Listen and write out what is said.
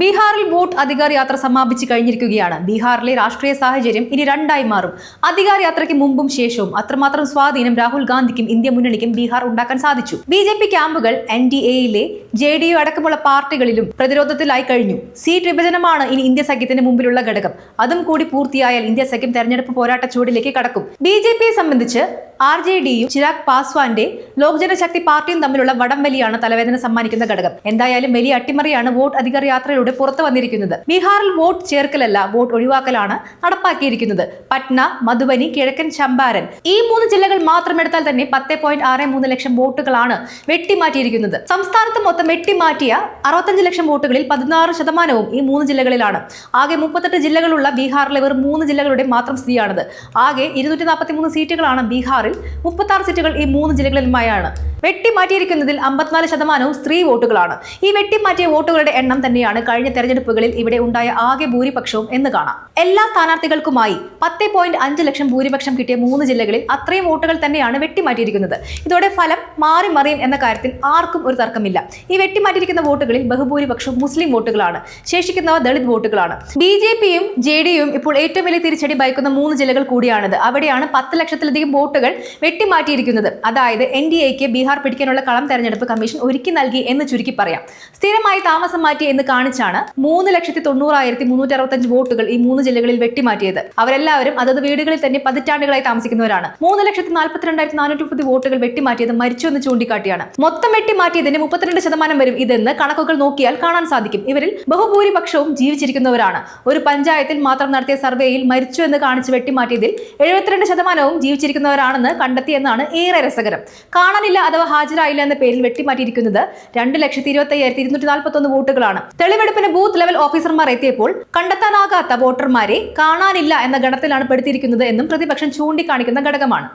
ബീഹാറിൽ വോട്ട് അധികാര യാത്ര സമാപിച്ചു കഴിഞ്ഞിരിക്കുകയാണ്. ബീഹാറിലെ രാഷ്ട്രീയ സാഹചര്യം ഇനി രണ്ടായി മാറും. അധികാര യാത്രയ്ക്ക് മുമ്പും ശേഷവും അത്രമാത്രം സ്വാധീനം രാഹുൽ ഗാന്ധിക്കും ഇന്ത്യ മുന്നണിക്കും ബീഹാർ ഉണ്ടാക്കാൻ സാധിച്ചു. ബി ജെ പി ക്യാമ്പുകൾ എൻ ഡി എയിലെ ജെ ഡി യു അടക്കമുള്ള പാർട്ടികളിലും പ്രതിരോധത്തിലായി കഴിഞ്ഞു. സീറ്റ് വിഭജനമാണ് ഇനി ഇന്ത്യ സഖ്യത്തിന് മുമ്പിലുള്ള ഘടകം. അതും കൂടി പൂർത്തിയായാൽ ഇന്ത്യ സഖ്യം തെരഞ്ഞെടുപ്പ് പോരാട്ട ചൂടിലേക്ക് കടക്കും. ബി ജെ പിയെ സംബന്ധിച്ച് ആർ ജെ ഡിയും ചിരാഗ് പാസ്വാന്റെ ലോക് ജനശക്തി പാർട്ടിയും തമ്മിലുള്ള വടംവലിയാണ് തലവേദന സമ്മാനിക്കുന്ന ഘടകം. എന്തായാലും വലിയ അട്ടിമറിയാണ് വോട്ട് അധികാർ യാത്രയിലൂടെ പുറത്തു വന്നിരിക്കുന്നത്. ബീഹാറിൽ വോട്ട് ചേർക്കലല്ല വോട്ട് ഒഴിവാക്കലാണ് നടപ്പാക്കിയിരിക്കുന്നത്. പട്ന മധുബനി കിഴക്കൻ ചമ്പാരൻ ഈ മൂന്ന് ജില്ലകൾ മാത്രം എടുത്താൽ തന്നെ പത്ത് പോയിന്റ് ആറ് മൂന്ന് ലക്ഷം വോട്ടുകളാണ് വെട്ടിമാറ്റിയിരിക്കുന്നത്. സംസ്ഥാനത്ത് മൊത്തം വെട്ടിമാറ്റിയ അറുപത്തഞ്ച് ലക്ഷം വോട്ടുകളിൽ പതിനാറ് ശതമാനവും ഈ മൂന്ന് ജില്ലകളിലാണ്. ആകെ മുപ്പത്തെട്ട് ജില്ലകളുള്ള ബീഹാറിലെ വെറും മൂന്ന് ജില്ലകളുടെ മാത്രം സ്ഥിതിയാണത്. ആകെ ഇരുന്നൂറ്റി നാൽപ്പത്തി മൂന്ന് സീറ്റുകളാണ് ബീഹാറിൽ മുപ്പത്തി ആറ് സീറ്റുകൾ ഈ മൂന്ന് ജില്ലകളിലുമായാണ് വെട്ടിമാറ്റിയിരിക്കുന്നതിൽ അമ്പത്തിനാല് ശതമാനവും സ്ത്രീ വോട്ടുകളാണ്. ഈ വെട്ടിമാറ്റിയ വോട്ടുകളുടെ എണ്ണം തന്നെയാണ് കഴിഞ്ഞ തെരഞ്ഞെടുപ്പുകളിൽ ഇവിടെ ഉണ്ടായ ആകെ ഭൂരിപക്ഷവും എന്ന് കാണാം. എല്ലാ സ്ഥാനാർത്ഥികൾക്കുമായി പത്ത് പോയിന്റ് അഞ്ച് ലക്ഷം ഭൂരിപക്ഷം കിട്ടിയ മൂന്ന് ജില്ലകളിൽ അത്രയും വോട്ടുകൾ തന്നെയാണ് വെട്ടിമാറ്റിയിരിക്കുന്നത്. ഇതോടെ ഫലം മാറി മറിയും എന്ന കാര്യത്തിൽ ആർക്കും ഒരു തർക്കമില്ല. ഈ വെട്ടിമാറ്റിയിരിക്കുന്ന വോട്ടുകളിൽ ബഹുഭൂരിപക്ഷവും മുസ്ലിം വോട്ടുകളാണ്. ശേഷിക്കുന്നവ ദളിത് വോട്ടുകളാണ്. ബി ജെ പിയും ജെ ഡിയും ഇപ്പോൾ ഏറ്റവും വലിയ തിരിച്ചടി ഭയക്കുന്ന മൂന്ന് ജില്ലകൾ കൂടിയാണിത്. അവിടെയാണ് പത്ത് ലക്ഷത്തിലധികം വോട്ടുകൾ വെട്ടിമാറ്റിയിരിക്കുന്നത്. അതായത് എൻ ഡി എക്ക് ബീഹാർ പിടിക്കാനുള്ള കളം തെരഞ്ഞെടുപ്പ് കമ്മീഷൻ ഒരുക്കി നൽകി എന്ന് ചുരുക്കി പറയാം. സ്ഥിരമായി താമസം മാറ്റി എന്ന് കാണിച്ചാണ് മൂന്ന് ലക്ഷത്തി തൊണ്ണൂറായിരത്തി മുന്നൂറ്റി അറുപത്തഞ്ച് വോട്ടുകൾ ഈ മൂന്ന് ജില്ലകളിൽ വെട്ടിമാറ്റിയത്. അവരെല്ലാവരും അതത് വീടുകളിൽ തന്നെ പതിറ്റാണ്ടുകളായി താമസിക്കുന്നവരാണ്. മൂന്ന് ലക്ഷത്തി നാൽപ്പത്തിരണ്ടായിരത്തി നാനൂറ്റി മുപ്പത് വോട്ടുകൾ വെട്ടിമാറ്റിയത് മരിച്ചു എന്ന് ചൂണ്ടിക്കാട്ടിയാണ്. മൊത്തം വെട്ടിമാറ്റിയതിന് മുപ്പത്തിരണ്ട് ശതമാനം വരും ഇതെന്ന് കണക്കുകൾ നോക്കിയാൽ കാണാൻ സാധിക്കും. ഇവരിൽ ബഹുഭൂരിപക്ഷവും ജീവിച്ചിരിക്കുന്നവരാണ്. ഒരു പഞ്ചായത്തിൽ മാത്രം നടത്തിയ സർവേയിൽ മരിച്ചു എന്ന് കാണിച്ച് വെട്ടിമാറ്റിയതിൽ എഴുപത്തിരണ്ട് ശതമാനവും ജീവിച്ചിരിക്കുന്നവരാണെന്ന് കണ്ടെത്തിയെന്നാണ് ഏറെ രസകരം. കാണാനില്ല അഥവാ ഹാജരായില്ല എന്ന പേരിൽ വെട്ടിമാറ്റിയിരിക്കുന്നത് രണ്ട് ലക്ഷത്തി ഇരുപത്തി അയ്യായിരത്തി ഇരുന്നൂറ്റി നാൽപ്പത്തി ഒന്ന് വോട്ടുകളാണ് തെളിവെടുപ്പിന് ബൂത്ത് ലെവൽ ഓഫീസർമാർ എത്തിയപ്പോൾ കണ്ടെത്താനാകാത്ത വോട്ടർമാരെ കാണാനില്ല എന്ന ഗണത്തിലാണ് പെടുത്തിയിരിക്കുന്നത് എന്നും പ്രതിപക്ഷം ചൂണ്ടിക്കാണിക്കുന്ന ഘടകമാണ്.